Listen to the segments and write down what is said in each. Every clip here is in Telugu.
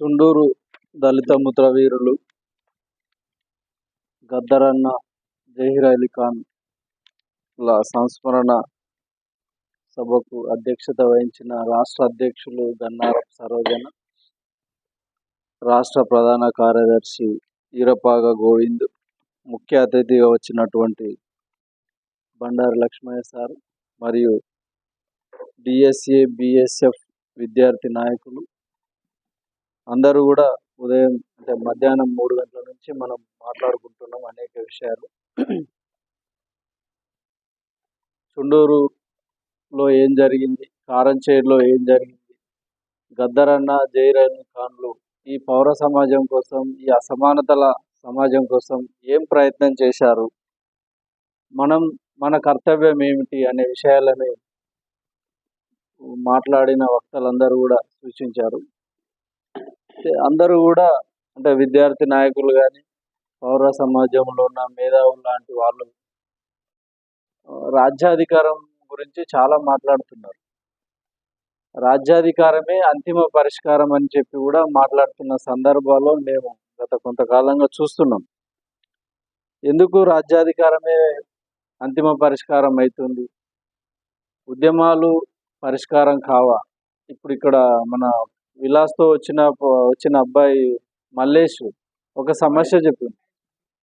చుండూరు దళిత ముద్రవీరులు గద్దరన్న జహీర్ అలీ ఖాన్ ల సంస్మరణ సభకు అధ్యక్షత వహించిన రాష్ట్ర అధ్యక్షులు గన్నారం సరోజన రాష్ట్ర ప్రధాన కార్యదర్శి ఈరపాగ గోవింద్ ముఖ్య అతిథిగా వచ్చినటువంటి బండారు లక్ష్మయ్య సార్ మరియు డిఎస్ఏ బిఎస్ఎఫ్ విద్యార్థి నాయకులు అందరూ కూడా ఉదయం అంటే మధ్యాహ్నం మూడు గంటల నుంచి మనం మాట్లాడుకుంటున్నాం అనేక విషయాలు. చుండూరులో ఏం జరిగింది? కారంచేరులో ఏం జరిగింది? గద్దరన్న జైరన్ ఖాన్లు ఈ పౌర సమాజం కోసం ఈ అసమానతల సమాజం కోసం ఏం ప్రయత్నం చేశారు? మనం మన కర్తవ్యం ఏమిటి అనే విషయాలని మాట్లాడిన వక్తలందరూ కూడా సూచించారు. అందరూ కూడా అంటే విద్యార్థి నాయకులు కానీ పౌర సమాజంలో ఉన్న మేధావులు లాంటి వాళ్ళు రాజ్యాధికారం గురించి చాలా మాట్లాడుతున్నారు. రాజ్యాధికారమే అంతిమ పరిష్కారం అని చెప్పి కూడా మాట్లాడుతున్న సందర్భాల్లో మేము గత కొంతకాలంగా చూస్తున్నాం. ఎందుకు రాజ్యాధికారమే అంతిమ పరిష్కారం అవుతుంది ఉద్యమాలు పరిష్కారం కావా? ఇప్పుడు ఇక్కడ మన విలాస్తో వచ్చిన వచ్చిన అబ్బాయి మల్లేష్. ఒక సమస్య చెప్పిండు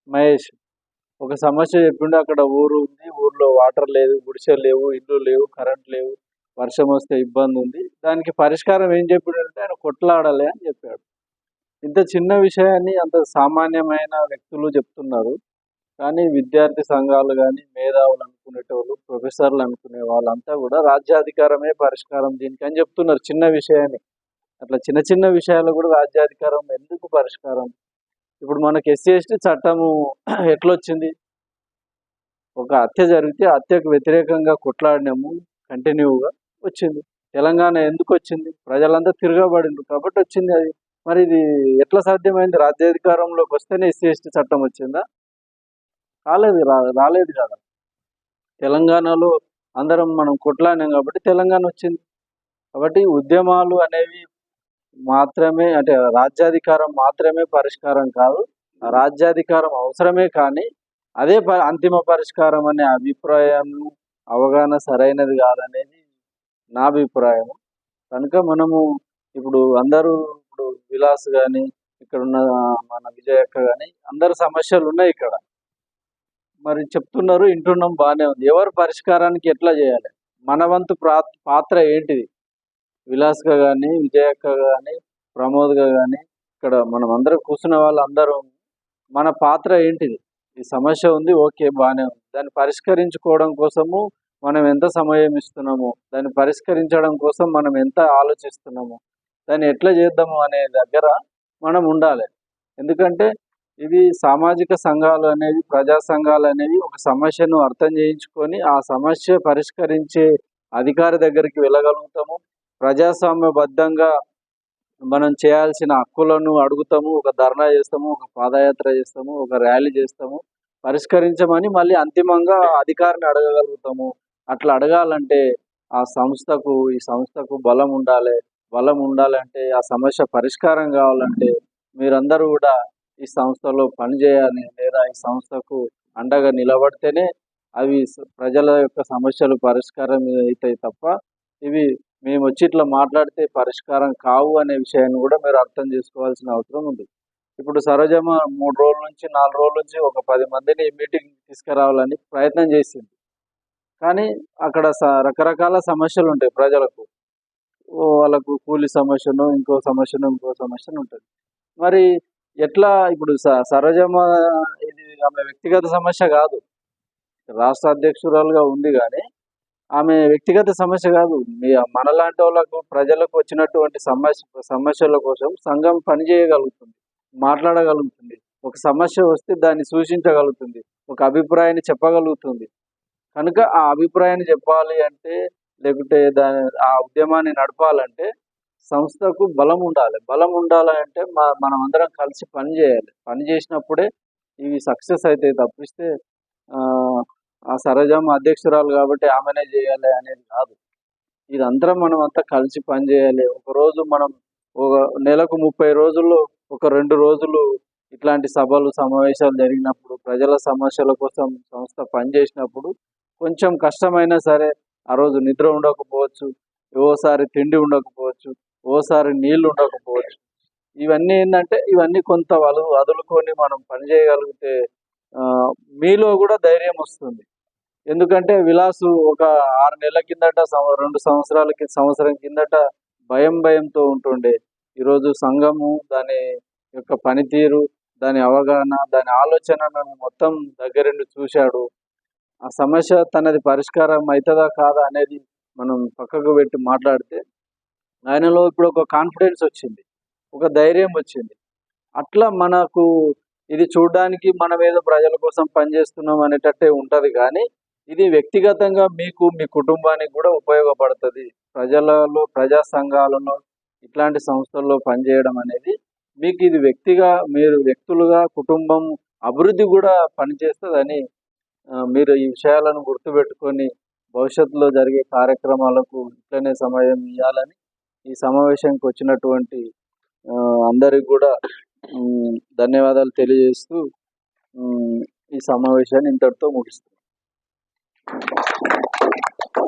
మహేష్. ఒక సమస్య చెప్పిండు అక్కడ ఊరు ఉంది ఊర్లో వాటర్ లేదు గుడిసెలు లేవు ఇల్లు లేవు కరెంట్ లేవు వర్షం వస్తే ఇబ్బంది ఉంది. దానికి పరిష్కారం ఏం చెప్పిండంటే ఆయన కొట్లాడాలి అని చెప్పాడు. ఇంత చిన్న విషయాన్ని అంత సామాన్యమైన వ్యక్తులు చెప్తున్నారు. కానీ విద్యార్థి సంఘాలు కానీ మేధావులు అనుకునేటోళ్ళు ప్రొఫెసర్లు అనుకునే వాళ్ళంతా కూడా రాజ్యాధికారమే పరిష్కారం దీనికి అని చెప్తున్నారు చిన్న విషయాన్ని. అట్లా చిన్న చిన్న విషయాలు కూడా రాజ్యాధికారం ఎందుకు పరిష్కారం? ఇప్పుడు మనకు ఎస్సీ ఎస్టీ చట్టము ఎట్లొచ్చింది? ఒక హత్య జరిగితే హత్యకు వ్యతిరేకంగా కొట్లాడినాము కంటిన్యూగా వచ్చింది. తెలంగాణ ఎందుకు వచ్చింది? ప్రజలంతా తిరగబడిండ్రు కాబట్టి వచ్చింది అది. మరి ఇది ఎట్లా సాధ్యమైంది? రాజ్యాధికారంలోకి వస్తేనే ఎస్సీ ఎస్టీ చట్టం వచ్చిందా? రాలేదు రా రాలేదు కదా. తెలంగాణలో అందరం మనం కొట్లాడినాం కాబట్టి తెలంగాణ వచ్చింది. కాబట్టి ఉద్యమాలు అనేవి మాత్రమే అంటే రాజ్యాధికారం మాత్రమే పరిష్కారం కాదు రాజ్యాధికారం అవసరమే కానీ అదే అంతిమ పరిష్కారం అనే అభిప్రాయం అవగాహన సరైనది కాదనేది నా అభిప్రాయం. కనుక మనము ఇప్పుడు అందరూ ఇప్పుడు విలాస్ కానీ ఇక్కడ ఉన్న మన విజయక్క కానీ అందరు సమస్యలు ఉన్నాయి ఇక్కడ. మరి చెప్తున్నారు వింటున్నాం బాగానే ఉంది. ఎవరు పరిష్కారానికి ఎట్లా చేయాలి? మన వంతు పాత్ర ఏంటిది? విలాస్గా కానీ విజయక్క కానీ ప్రమోద్గా కానీ ఇక్కడ మనం అందరం కూర్చున్న వాళ్ళందరూ మన పాత్ర ఏంటిది? ఈ సమస్య ఉంది ఓకే బాగానే ఉంది. దాన్ని పరిష్కరించుకోవడం కోసము మనం ఎంత సమయం ఇస్తున్నాము? దాన్ని పరిష్కరించడం కోసం మనం ఎంత ఆలోచిస్తున్నాము? దాన్ని ఎట్లా చేద్దాము అనే దగ్గర మనం ఉండాలి. ఎందుకంటే ఇవి సామాజిక సంఘాలు అనేవి ప్రజా సంఘాలు అనేవి ఒక సమస్యను అర్థం చేయించుకొని ఆ సమస్య పరిష్కరించే అధికారి దగ్గరికి వెళ్ళగలుగుతాము. ప్రజాస్వామ్యబద్ధంగా మనం చేయాల్సిన హక్కులను అడుగుతాము ఒక ధర్నా చేస్తాము ఒక పాదయాత్ర చేస్తాము ఒక ర్యాలీ చేస్తాము పరిష్కరించమని మళ్ళీ అంతిమంగా అధికారిని అడగగలుగుతాము. అట్లా అడగాలంటే ఆ సంస్థకు ఈ సంస్థకు బలం ఉండాలి. బలం ఉండాలంటే ఆ సమస్య పరిష్కారం కావాలంటే మీరందరూ కూడా ఈ సంస్థలో పనిచేయాలి లేదా ఈ సంస్థకు అండగా నిలబడితేనే అవి ప్రజల యొక్క సమస్యలు పరిష్కారం అవుతాయి తప్ప ఇవి మేము వచ్చి ఇట్లా మాట్లాడితే పరిష్కారం కావు అనే విషయాన్ని కూడా మీరు అర్థం చేసుకోవాల్సిన అవసరం ఉంది. ఇప్పుడు సరోజమ్మ మూడు రోజుల నుంచి నాలుగు రోజుల నుంచి ఒక పది మందిని మీటింగ్ తీసుకురావాలని ప్రయత్నం చేసింది. కానీ అక్కడ స- రకరకాల సమస్యలు ఉంటాయి ప్రజలకు. వాళ్ళకు కూలి సమస్యను ఇంకో సమస్యను ఇంకో సమస్యను ఉంటుంది. మరి ఎట్లా ఇప్పుడు స సరోజమ్మ ఇది ఆమె వ్యక్తిగత సమస్య కాదు. రాష్ట్ర అధ్యక్షురాలుగా ఉంది కానీ ఆమె వ్యక్తిగత సమస్య కాదు. మీ మనలాంటి వాళ్ళకు ప్రజలకు వచ్చినటువంటి సమస్య సమస్యల కోసం సంఘం పనిచేయగలుగుతుంది మాట్లాడగలుగుతుంది. ఒక సమస్య వస్తే దాన్ని సూచించగలుగుతుంది ఒక అభిప్రాయాన్ని చెప్పగలుగుతుంది. కనుక ఆ అభిప్రాయాన్ని చెప్పాలి అంటే లేకుంటే దాని ఆ ఉద్యమాన్ని నడపాలంటే సంస్థకు బలం ఉండాలి. బలం ఉండాలంటే మా మనం అందరం కలిసి పని చేయాలి. పని చేసినప్పుడే ఇవి సక్సెస్ అవుతాయి తప్పిస్తే ఆ, ఆ సరోజమ్మ అధ్యక్షురాలు కాబట్టి ఆమెనే చేయాలి అనేది కాదు. ఇదంతా మనం అంతా కలిసి పని చేయాలి. ఒకరోజు మనం ఒక నెలకు ముప్పై రోజుల్లో ఒక రెండు రోజులు ఇట్లాంటి సభలు సమావేశాలు జరిగినప్పుడు ప్రజల సమస్యల కోసం సంస్థ పనిచేసినప్పుడు కొంచెం కష్టమైనా సరే ఆ రోజు నిద్ర ఉండకపోవచ్చు ఓసారి తిండి ఉండకపోవచ్చు ఓసారి నీళ్ళు ఉండకపోవచ్చు. ఇవన్నీ ఏంటంటే ఇవన్నీ కొంత వలు వదులుకొని మనం పని చేయగలిగితే ఆ, మీలో కూడా ధైర్యం వస్తుంది. ఎందుకంటే విలాసు ఒక ఆరు నెలల కిందట రెండు సంవత్సరాలకి సంవత్సరం కిందట భయం భయంతో ఉంటుండే. ఈరోజు సంఘము దాని యొక్క పనితీరు దాని అవగాహన దాని ఆలోచనను మొత్తం దగ్గరుండి చూశాడు. ఆ సమస్య తనది పరిష్కారం అవుతుందా కాదా అనేది మనం పక్కకు పెట్టి మాట్లాడితే ఆయనలో ఇప్పుడు ఒక కాన్ఫిడెన్స్ వచ్చింది ఒక ధైర్యం వచ్చింది. అట్లా మనకు ఇది చూడడానికి మనం ఏదో ప్రజల కోసం పనిచేస్తున్నాం అనేటట్టే ఉంటుంది కానీ ఇది వ్యక్తిగతంగా మీకు మీ కుటుంబానికి కూడా ఉపయోగపడుతుంది. ప్రజలలో ప్రజా సంఘాలను ఇట్లాంటి సంస్థల్లో పనిచేయడం అనేది మీకు ఇది వ్యక్తిగా మీరు వ్యక్తులుగా కుటుంబం అభివృద్ధి కూడా పనిచేస్తుందని మీరు ఈ విషయాలను గుర్తుపెట్టుకొని భవిష్యత్తులో జరిగే కార్యక్రమాలకు ఇట్లనే సమయం ఇవ్వాలని ఈ సమావేశానికి వచ్చినటువంటి అందరికి కూడా ధన్యవాదాలు తెలియజేస్తూ ఈ సమావేశాన్ని ఇంతటితో ముగిస్తాను Thank you.